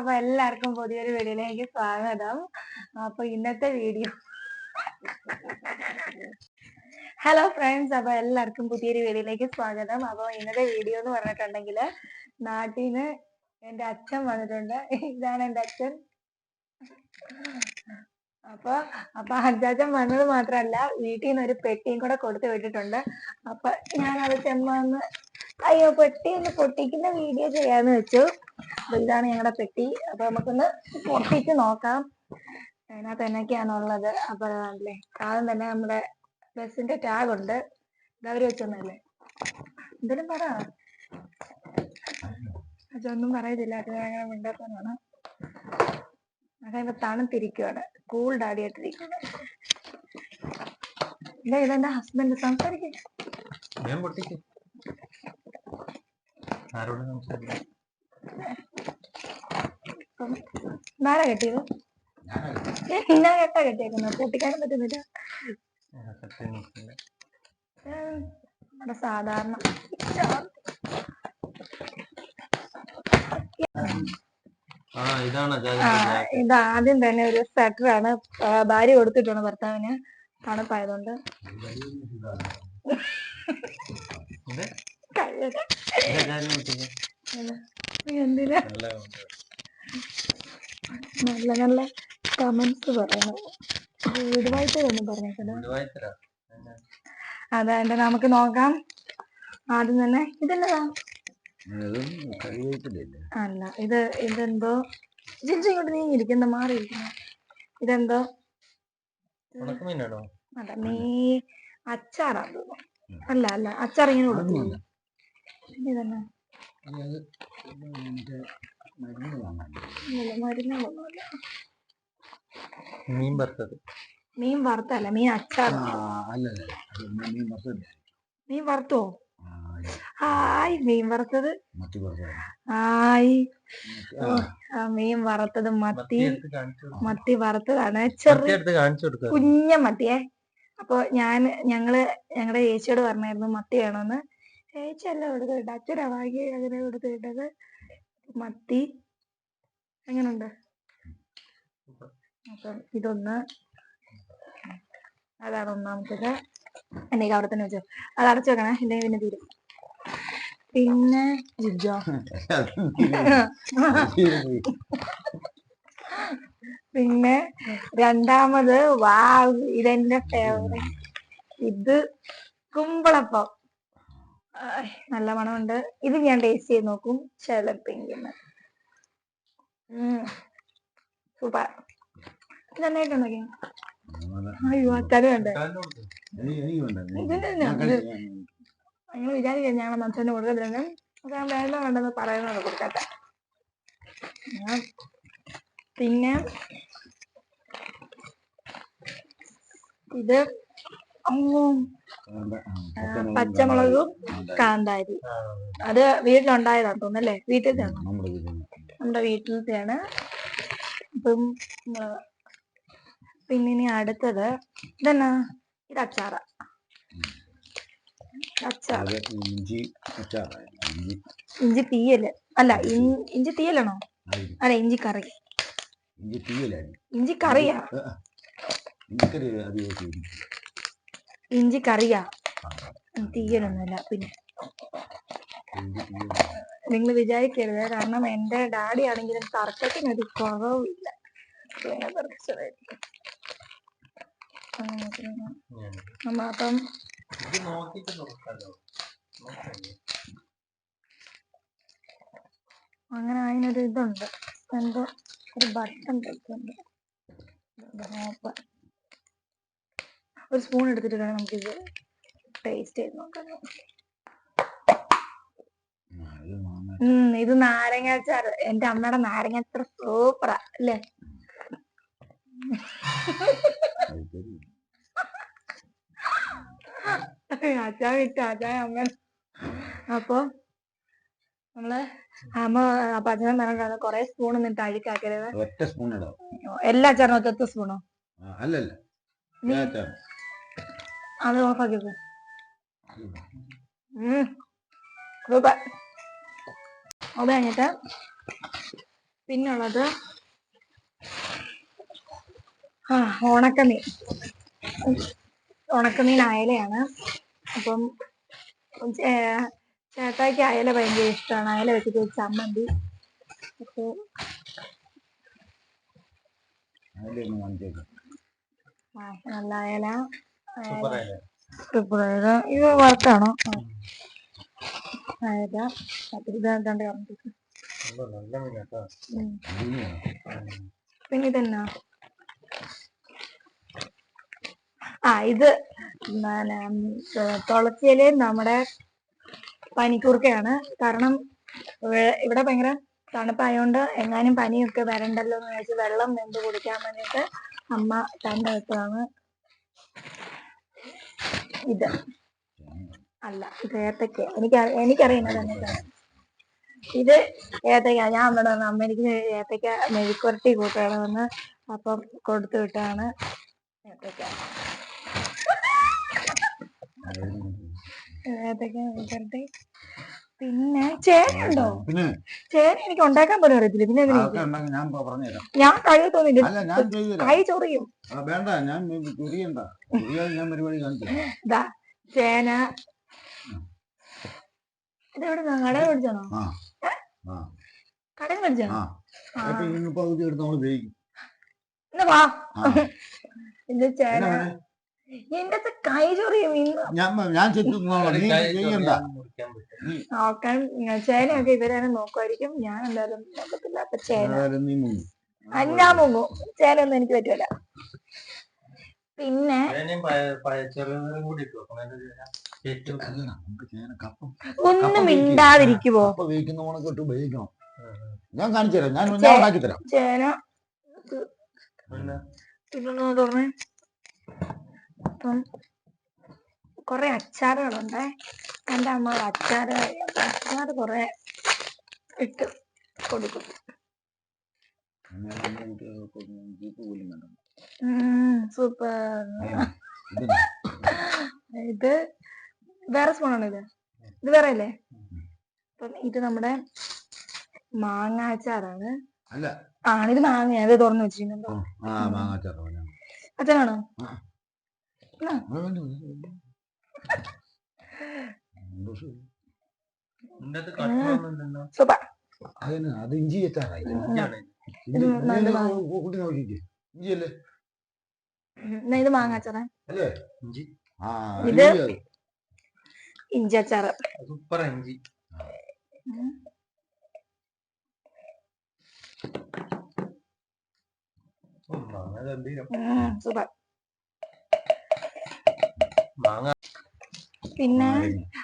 അപ്പൊ എല്ലാവർക്കും പുതിയൊരു വീഡിയോയിലേക്ക് സ്വാഗതം. അപ്പൊ ഇന്നത്തെ വീഡിയോ ഹലോ ഫ്രണ്ട്സ് അപ്പൊ എല്ലാവർക്കും പുതിയൊരു വീഡിയോയിലേക്ക് സ്വാഗതം. അപ്പൊ ഇന്നത്തെ വീഡിയോ എന്ന് പറഞ്ഞിട്ടുണ്ടെങ്കിൽ നാട്ടിൽ എന്റെ അച്ഛൻ വന്നിട്ടുണ്ട്. ഇതാണ് എന്റെ അച്ഛൻ. അപ്പൊ അപ്പൊ അച്ചാച്ചൻ വന്നത് മാത്രല്ല വീട്ടിൽ നിന്ന് ഒരു പെട്ടിയും കൂടെ കൊടുത്തു വിട്ടിട്ടുണ്ട്. അപ്പൊ ഞാൻ അത് ചെന്ന് അയ്യോ പെട്ടി ഒന്ന് പൊട്ടിക്കുന്ന വീഡിയോ ചെയ്യാന്ന് വെച്ചു. ഇതാണ് ഞങ്ങളുടെ പെട്ടി. അപ്പൊ നമുക്കൊന്ന് പൊട്ടിച്ച് നോക്കാം. അതിനകത്ത് എന്നൊക്കെയാണുള്ളത് അപ്പൊ അല്ലേ ആദ്യം തന്നെ നമ്മുടെ ബസ്സിന്റെ ടാഗ് ഉണ്ട്. ഇതവര് വെച്ചൊന്നല്ലേ? എന്തെങ്കിലും പറ. അതൊന്നും പറയത്തില്ല. അത് അങ്ങനെ മിണ്ടാത്തതാണ് അതായത് തണുത്തിരിക്കുവാണ്. കൂൾ ഡാഡി ആയിട്ടിരിക്കുകയാണ് ഇല്ല ഇതെന്റെ ഹസ്ബൻഡ് സംസാരിക്കും ഞാൻ പൊട്ടിക്ക് ആരോട് സംസാരിക്കാം നാരാ കെട്ടിയത്? കേട്ടാ പറ്റുന്നില്ല. നമ്മുടെ സാധാരണ ഇത് ആദ്യം തന്നെ ഒരു സ്വെറ്ററാണ് ഭാര്യ കൊടുത്തിട്ടുണ്ട് ഭർത്താവിന്. തണുപ്പായതുകൊണ്ട്. എന്തിനാ? നല്ല നല്ല കമന്റ്സ് പറയണം. പറഞ്ഞേക്കല്ലോ അതാ അതായത് നമുക്ക് നോക്കാം. ആദ്യം തന്നെ ഇതല്ലതാ അല്ല ഇത് ഇതെന്തോ? ജിൻസ് ഇങ്ങോട്ട് നീങ്ങിയിരിക്കുന്ന മാറിയിരിക്കുന്നു. ഇതെന്തോ? അല്ല നീ അച്ചാറാ അല്ല അല്ല അച്ചാർ ഇങ്ങനെ ഇല്ല, മരുന്നുകളൊന്നുമല്ല. മീൻ വറുത്തത്. മീൻ വറുത്തല്ല മീൻ അച്ചാർ മീൻ വറുത്തോ? ഹായ് മീൻ വറുത്തത്. ഹായ് മീൻ വറുത്തത് മത്തി. മത്തി വറുത്തതാണ്. ചെറിയ കുഞ്ഞ മത്തിയെ. അപ്പൊ ഞാൻ ഞങ്ങൾ ഞങ്ങളുടെ ചേച്ചിയോട് പറഞ്ഞായിരുന്നു മത്തി വേണമെന്ന് ചേച്ചി അല്ല കൊടുത്തു വിട്ടത് അച്ഛനാ വാങ്ങി അങ്ങനെ കൊടുത്തു വിട്ടത്. മത്തി എങ്ങനുണ്ട്? അപ്പം ഇതൊന്ന് അതാണ് ഒന്നാമത്തേത്. എന്നേക്ക് അവിടെ തന്നെ വെച്ചോ. അത് അടച്ചു വെക്കണേ ഇല്ലെങ്കിൽ പിന്നെ തീരും. പിന്നെ ജിജോ. പിന്നെ രണ്ടാമത് വാ ഇതെന്റെ ഫേവറേറ്റ് ഇത് കുമ്പളപ്പം. നല്ല മണമുണ്ട്. ഇത് ഞാൻ ടേസ്റ്റ് ചെയ്ത് നോക്കും. ചെലപ്പിങ്ങനെ സൂപ്പർ. ഇത് അയ്യോ അച്ഛനും ഉണ്ട് നിങ്ങൾ വിചാരിക്കാം ഞങ്ങൾ മനുഷ്യന് കൊടുക്കത്തില്ലെന്ന് അപ്പൊ ഞാൻ വേണ്ട വേണ്ടെന്ന് പറയുന്നത് കൊടുക്കട്ടെ. പിന്നെ ഇത് പച്ചമുളകും കാന്താരി. അത് വീട്ടിലുണ്ടായതാന്ന് തോന്നുന്നല്ലേ വീട്ടിൽ നമ്മുടെ വീട്ടിലത്തെയാണ് പിന്നെ ഇനി അടുത്തത് ഇതെന്നാ? ഇത് അച്ചാറ. അച്ചാർ. ഇഞ്ചി ഇഞ്ചി. തീയൽ. അല്ല ഇഞ്ചി തീയലാണോ? അല്ല ഇഞ്ചി കറി. ഇഞ്ചി തീയലാണ് ഇഞ്ചി കറിയാ? ഇഞ്ചിക്കറി ഇഞ്ചി കറിയാ തീയലൊന്നുമില്ല. പിന്നെ നിങ്ങൾ വിചാരിക്കരുത്. കാരണം എന്റെ ഡാഡി ആണെങ്കിലും തർക്കത്തിന് ഒരു കുറവില്ല. അങ്ങനെ. നമ്മ അപ്പം അതിനൊരു ഇതുണ്ട് എന്തോ ഒരു ബട്ടൺ ഓപ്പൺ ഒരു സ്പൂൺ എടുത്തിട്ട് വേണം നമുക്കിത് ടേസ്റ്റ് ചെയ്ത് നോക്കാം ഇത് നാരങ്ങാച്ചാറ് എന്റെ അമ്മയുടെ നാരങ്ങാച്ചാറ് സൂപ്പറാ അല്ലേ? അച്ഛാ വിറ്റ അച്ചായ അമ്മ. അപ്പൊ നമ്മൾ അമ്മ അപ്പൊ അച്ഛനും പറഞ്ഞിട്ടാണ് കൊറേ സ്പൂൺ എന്നിട്ട് അഴുക്കാക്കരുത് ഒറ്റ സ്പൂൺ എല്ലാ അച്ചാറിനും ഒറ്റ സ്പൂണോ അല്ലല്ല. അത് ഉം സൂപ്പർ അത് കഴിഞ്ഞിട്ട് പിന്നുള്ളത് ആ ഉണക്കമീൻ ഉണക്കമീൻ അയലയാണ് അപ്പം ചേട്ടായിക്ക് അയല ഭയങ്കര ഇഷ്ടമാണ് അയല വെച്ചിട്ട് ചമ്മന്തി. ആ, നല്ല അയല. ട്രിപ്പിൾ അയല ഇത് അയല പിന്നെ ഇതെന്നാ? ആ ഇത് തുളച്ചിയിൽ നമ്മുടെ പനിക്കൂർക്കയാണ്. കാരണം ഇവ- ഇവിടെ ഭയങ്കര തണുപ്പായോണ്ട് എങ്ങാനും പനിയൊക്കെ വരണ്ടല്ലോ എന്ന് വെച്ച് വെള്ളം വെന്ത് കുടിക്കാൻ വേണ്ടിയിട്ട് അമ്മ തന്നെ വെച്ചതാണ്. ഇത്. അല്ല ഇത് ഏത്തക്ക എനിക്ക് എനിക്കറിയുന്നത് ഇത് ഏത്തക്ക ഞാൻ അമ്മയുടെ അമ്മ എനിക്ക് ഏത്തക്ക മെഴുക്കുരട്ടി കൂട്ടണമെന്ന് അപ്പം കൊടുത്തു വിട്ടാണ് ഏത്തക്ക ഏത്തക്ക മെഴുക്കുരട്ടി പിന്നെ ചേനയുണ്ടോ പിന്നെ ചേന എനിക്ക് ഉണ്ടാക്കാൻ പോലും അറിയത്തില്ല. പിന്നെ ഞാൻ പറഞ്ഞുതരാം. ഞാൻ കഴിവ് ചെയ്തുതരാം കൈ ചൊറിയും. വേണ്ട ഞാൻ ഞാൻ പരിപാടി കാണിച്ചു ചേന. ഇതെവിടെ കടയിൽ മേടിച്ചാണോ? കടയിൽ മേടിച്ചാണോ? പകുതി എടുത്ത് നമ്മൾ ഉപയോഗിക്കും എന്നാ വാ. ഇത് ചേന? എന്റെ അടുത്ത് കൈ ചൊറിയും ഇന്ന്. ഞാൻ ചെത്തുന്നോളാം നീ ചെയ്യണ്ട നോക്കാൻ ചേനയൊക്കെ നോക്കുമായിരിക്കും. ഞാൻ എന്തായാലും നോക്കത്തില്ല. അപ്പൊ ചേന. ഏതായാലും നീ മുങ്ങും. അന്നാ മുങ്ങും. ചേനയൊന്നും എനിക്ക് പറ്റൂല. പിന്നെ ഒന്നും. മിണ്ടാതിരിക്കുവോ. ഞാൻ കാണിച്ചു തരാം. ഞാൻ ഉണ്ടാക്കി തരാം. ചേന തുറന്നേ അപ്പം കുറെ അച്ചാറുകളുണ്ടേ. എന്റെ അമ്മ അച്ചാറ് അച്ചാർ കുറെ ഇട്ട് കൊടുക്കും. സൂപ്പർ. ഇത് വേറെ സ്പൂണാണ് ഇത്? ഇത് വേറെ അല്ലേ അപ്പം ഇത് നമ്മുടെ മാങ്ങ അച്ചാറാണ്. ആണിത് ആണ് ഇത് തുറന്നു വെച്ചിരിക്കുന്നത്. അച്ഛനാണോ? സൂപ്പർ അതിന് അത് ഇഞ്ചി കൂട്ടി നോക്കിക്കേ. ഇഞ്ചി അല്ലേ എന്നാ ഇത് മാങ്ങ അച്ചാറാ? അല്ലേ? ഇഞ്ചി. ആ ഇത് ഇഞ്ചി അച്ചാറ്. സൂപ്പർ ഇഞ്ചി. ഉം. ഉം, മാങ്ങ ഗംഭീരം സൂപ്പർ. മാങ്ങ. പിന്നെ.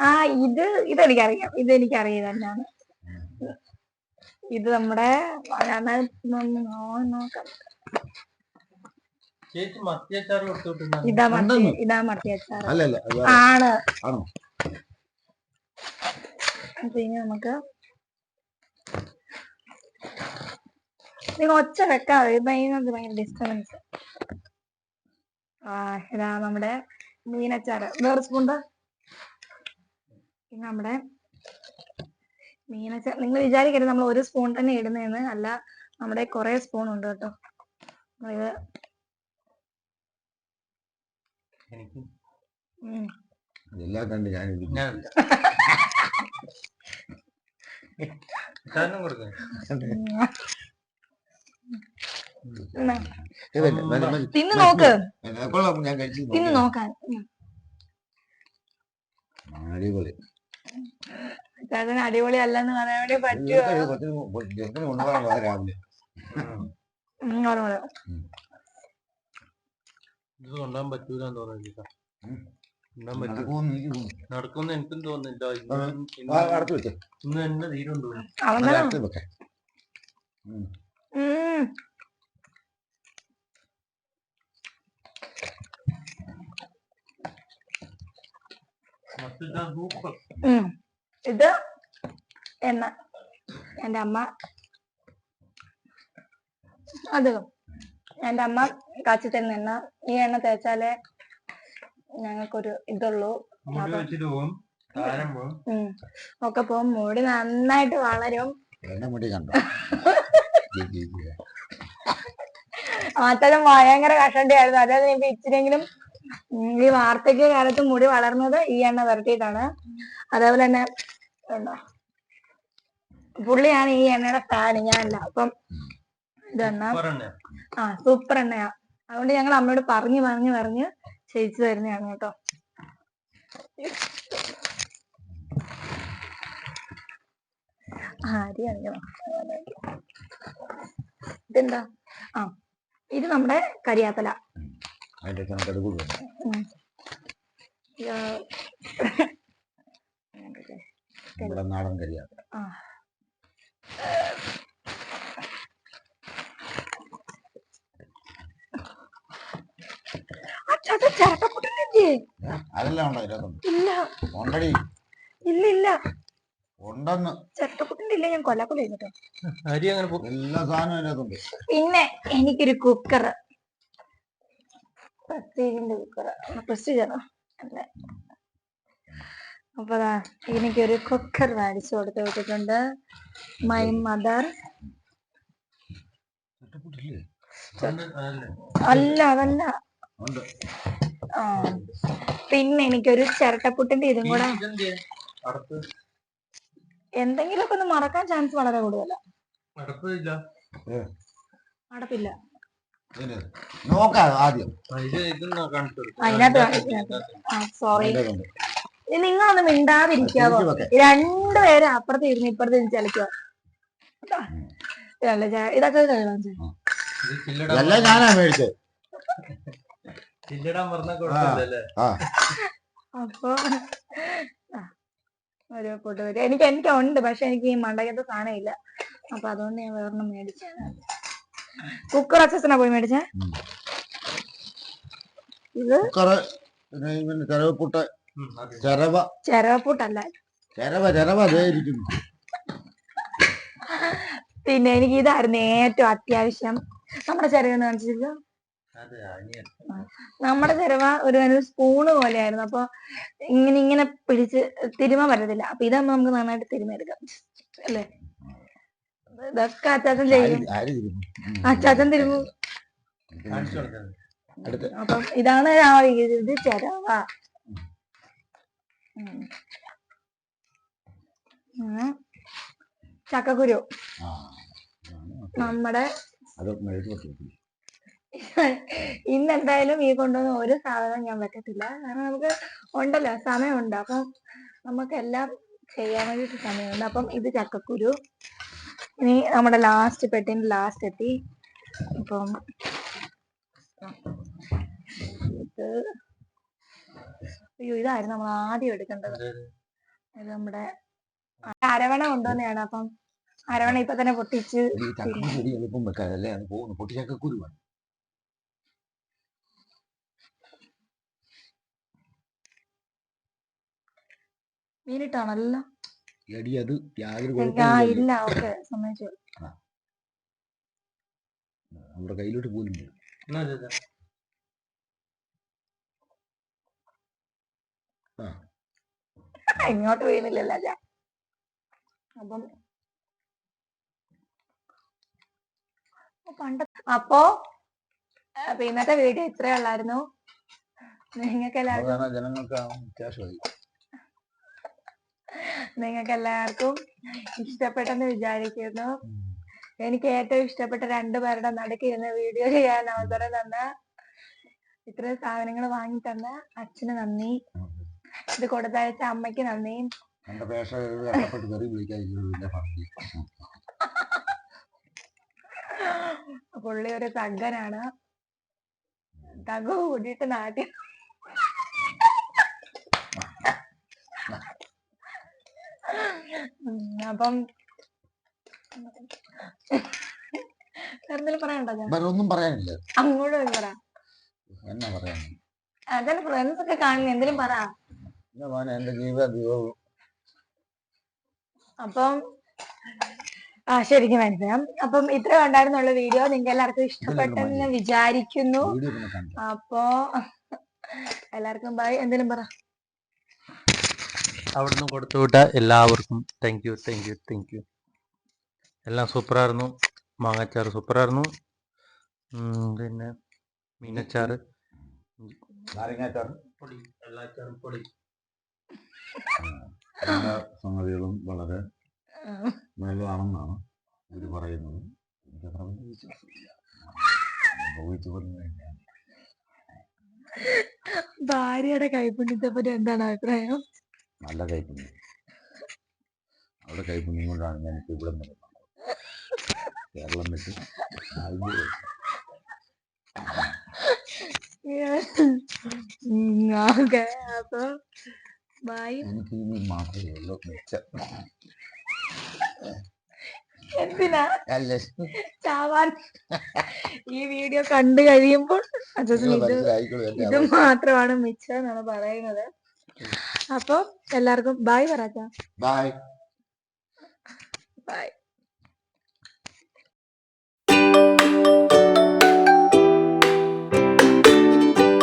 ആ ഇത് ഇതെനിക്കറിയാം. ഇത് എനിക്കറിയാം തന്നെയാണ് ഇത് നമ്മുടെ ഇതാ മത്തി. ഇതാ മത്തി അച്ചാറ്. അല്ല അല്ല അത് വേറെ. ആണ്. പിന്നെ നമുക്ക് നിങ്ങൾ ഒച്ച വെക്കാതെ ഭയങ്കര ഡിസ്റ്റർബൻസ് ആ ഇതാ നമ്മുടെ മീനച്ചാറ്. വേറെ സ്പൂണ്ട് പിന്നെ നമ്മുടെ മീനച്ചാർ നിങ്ങൾ വിചാരിക്കരുത് നമ്മൾ ഒരു സ്പൂൺ തന്നെ ഇടുന്നതെന്ന് അല്ല നമ്മുടെ കുറെ സ്പൂൺ ഉണ്ട് കേട്ടോ നമ്മളിത്. ഇതെല്ലാം കണ്ട് ഞാൻ ഇട്ടാനും കൊടുക്കാൻ എന്നാ, ഇതല്ലേ, മതി, മതി. തിന്ന്. നോക്ക്. തിന്ന് നോക്കാൻ അടിപൊളി. ചേട്ടന് അടിപൊളി അല്ലെന്ന് പറയാൻ വേണ്ടി പറ്റുമോ രാവിലെ. ഇത് കൊണ്ടാൻ പറ്റൂലെന്ന് തോന്നുന്നില്ല ഉം. കൊണ്ടാൻ പറ്റൂ. നടക്കുമെന്ന് എനിക്ക് ഇന്ന് ഇന്ന് തന്നെ തീരുണ്ടോ അവൻ അത് തന്നെ അടച്ചു വെക്കേ ഉം. ഉം. മത്തിച്ചാർ സൂപ്പർ ഉം. ഇത് എണ്ണ എന്റെ അമ്മ അത് എന്റെ അമ്മ കാച്ചി തരുന്ന എണ്ണ. ഈ എണ്ണ തേച്ചാലേ ഞങ്ങൾക്കൊരു ഇതുള്ളൂ. ഒക്കെ പോകും മുടി നന്നായിട്ട് വളരും. എന്നെ മുടി കണ്ടോ? അച്ഛൻ ഭയങ്കര കഷണ്ടിയായിരുന്നു. അതായത് ഇപ്പൊ ഇച്ചിരിയെങ്കിലും ഈ വാർദ്ധക്യ കാലത്ത് മുടി വളർന്നത് ഈ എണ്ണ വരട്ടിയിട്ടാണ് അതേപോലെ തന്നെ ഉണ്ടോ? പുള്ളിയാണ് ഈ എണ്ണയുടെ ഫാൻ ഞാനല്ല. അപ്പം ഇതെണ്ണ പറഞ്ഞേ ആ സൂപ്പർ എണ്ണയാ അതുകൊണ്ട് ഞങ്ങൾ അമ്മയോട് പറഞ്ഞു പറഞ്ഞു പറഞ്ഞ് ചെയ്യിച്ചു തരുന്നതാണ് കേട്ടോ. കാണിക്കണം ഇതെന്താ? ആ ഇത് നമ്മുടെ കരിയാത്തല അതിന്റെ കണക്കെടു കൂടും ഉം. ഇത് നമ്മുടെ നാടൻ കരിയാ ആ. അച്ഛാ അത് ചിരട്ടപ്പൊട്ടില്ലേ അതെല്ലാം ഉണ്ടോ ഇതിനകത്തുണ്ട് ഇല്ല. ഉണ്ടടി. ഇല്ല ഇല്ല. ഉണ്ടെന്ന്. ചിരട്ടപ്പൊട്ടിന്റെ ഞാൻ എല്ലാ സാധനവും അതിനകത്തുണ്ട്. പിന്നെ എനിക്കൊരു കുക്കർ പ്രസ്റ്റീജിന്റെ കുക്കറ പ്രസ് ചെയ്യണം അപ്പൊ എനിക്ക് എനിക്കൊരു കുക്കർ മേടിച്ചു കൊടുത്തു വിട്ടിട്ടുണ്ട്. മൈ മദർ അല്ല അതല്ല. ആ പിന്നെ എനിക്കൊരു ചിരട്ടപ്പുട്ടിന്റെ ഇതും കൂടെ. എന്തെങ്കിലുമൊക്കെ ഒന്ന് മറക്കാൻ ചാൻസ് വളരെ കൂടുതലാ. അടപ്പില്ല. നോക്കാം ആദ്യം? സോറി. നിങ്ങളൊന്ന് മിണ്ടാതിരിക്കാവോ. രണ്ടുപേരും അപ്പുറത്ത് ഇരുന്ന് ഇപ്പുറത്ത് ഇരുന്ന് ചലിക്കുക ഇതൊക്കെ ഞാനാ മേടിച്ചത് അപ്പൊ ഒരു പൊട്ട് വരും എനിക്ക് എനിക്ക് ഉണ്ട് പക്ഷെ എനിക്ക് ഈ മണ്ടകത്തെ സാധനം ഇല്ല അപ്പൊ അതുകൊണ്ട് ഞാൻ വേറൊന്നും മേടിച്ചാണ് കുക്കർ അച്ഛനാ പോയി മേടിച്ചേ. ഇത് കുക്കറ് ചിരവപ്പുട്ട്. ചിരവ. ചെരവപ്പൂട്ടല്ല. ചിരവ ചിരവ ഇരിക്കുന്നു. പിന്നെ എനിക്ക് ഇതായിരുന്നു ഏറ്റവും അത്യാവശ്യം. നമ്മുടെ ചെരവെന്ന് കാണിച്ചില്ല നമ്മുടെ ചെരവ ഒരു സ്പൂണ് പോലെയായിരുന്നു. അപ്പൊ ഇങ്ങനെ ഇങ്ങനെ പിടിച്ച് തിരുമ പറ്റത്തില്ല. അപ്പൊ ഇതാകുമ്പോ നമുക്ക് നന്നായിട്ട് തിരുമ എടുക്കാം. അല്ലേ? ഇതൊക്കെ അച്ചാച്ചൻ ചെയ്യും. അച്ചാച്ചൻ അപ്പം ഇതാണ് ഇത് ചെരവ. ചക്കക്കുരു. നമ്മുടെ. ഇന്ന് എന്തായാലും ഈ കൊണ്ടുവന്ന ഒരു സാധനം ഞാൻ വെക്കത്തില്ല. കാരണം നമുക്ക് ഉണ്ടല്ലോ സമയമുണ്ട്. അപ്പം നമുക്ക് എല്ലാം ചെയ്യാൻ വേണ്ടിയിട്ട് സമയമുണ്ട്. അപ്പം ഇത് ചക്കക്കുരു. ഇനി നമ്മുടെ ലാസ്റ്റ് പെട്ടിന്റെ ലാസ്റ്റ് എത്തി. അപ്പം ഇത് അയ്യോ ഇതായിരുന്നു നമ്മൾ ആദ്യം എടുക്കേണ്ടത്. ഇത് നമ്മുടെ അരവണ കൊണ്ടുവന്നെയാണ്. അപ്പം അരവണ ഇപ്പൊ തന്നെ പൊട്ടിച്ച് എളുപ്പം വെക്കാം അല്ലേ? അത് പോകുന്നു. പൊട്ടി ചക്കക്കുരു വേണം മീനിട്ടാണല്ലോ. എടി അത് യാതൊരു കുഴപ്പമില്ല നമ്മുടെ കയ്യിലോട്ട് പോലും വരും. ഇങ്ങോട്ട് വീണില്ലല്ലോ അച്ഛാ അപ്പം പണ്ട അപ്പോ ഇന്നത്തെ വീഡിയോ ഇത്രയുള്ളായിരുന്നു നിങ്ങൾക്ക് എല്ലാവർക്കും അതാണ് ജനങ്ങൾക്ക് നിങ്ങൾക്ക് എല്ലാവർക്കും ഇഷ്ടപ്പെട്ടെന്ന് വിചാരിക്കുന്നു. എനിക്ക് ഏറ്റവും ഇഷ്ടപ്പെട്ട രണ്ടുപേരുടെ നടുക്ക് ഇരുന്ന് വീഡിയോ ചെയ്യാൻ അവസരം തന്ന ഇത്രയും സാധനങ്ങൾ വാങ്ങി തന്ന അച്ഛന് നന്ദി. ഇത് കൊടുത്തയച്ച അമ്മയ്ക്ക് നന്ദി. പുള്ളി ഒരു തഗ്ഗനാണ് തഗ് കൂടിയിട്ട് നാട്ടിൽ അപ്പം ഞാൻ ഒന്നും പറയാനില്ല. അങ്ങോട്ട് പോയി പറ. എന്നാ പറയാൻ? അതല്ല ഫ്രണ്ട്സ് ഒക്കെ കാണുന്ന എന്തെങ്കിലും പറ. എന്നാ മോനെ എന്റെ ജീവിത ദിവസവും അപ്പം ആ ശരിക്കും മനസ്സിലാം അപ്പം ഇത്ര ഉണ്ടായിരുന്നുള്ള വീഡിയോ. നിങ്ങൾക്ക് എല്ലാവർക്കും ഇഷ്ടപ്പെട്ടെന്ന് വിചാരിക്കുന്നു. അപ്പോ എല്ലാവർക്കും ബൈ എന്തെങ്കിലും പറ. അവിടുന്ന് കൊടുത്തു വിട്ട എല്ലാവർക്കും thank you thank you thank you എല്ലാം സൂപ്പറായിരുന്നു മാങ്ങാച്ചാറ് സൂപ്പറായിരുന്നു പിന്നെ മീനച്ചാറ്. നാരങ്ങാച്ചാറ്. പൊടി. എല്ലാച്ചാറും പൊടി. എല്ലാ സംഗതികളും വളരെ നല്ലതാണെന്നാണ് ഇവർ പറയുന്നത്. എനിക്കത്ര വലിയ വിശ്വാസമില്ല ഉപയോഗിച്ച് പറഞ്ഞു ഭാര്യയുടെ കൈപ്പുണ്യത്തെ പറ്റി എന്താണ് അഭിപ്രായം? നല്ല കൈപ്പുണ്യം. അവിടെ കൈപ്പുണ്യം കൊണ്ടാണ് ഞാനിപ്പോൾ ഇവിടെ നിൽക്കുന്നത് കേരളം വിട്ട് എനിക്ക് ഇനി മാത്രമേ ഉള്ളൂ. മിച്ചം. എന്തിനാ? അല്ലേ ചാവാൻ. ഈ വീഡിയോ കണ്ടു കഴിയുമ്പോൾ ഇത് മാത്രമാണ് മിച്ചം എന്നാണ് പറയുന്നത്. അപ്പൊ എല്ലാവർക്കും ബൈ പറയാ ബൈ ബൈ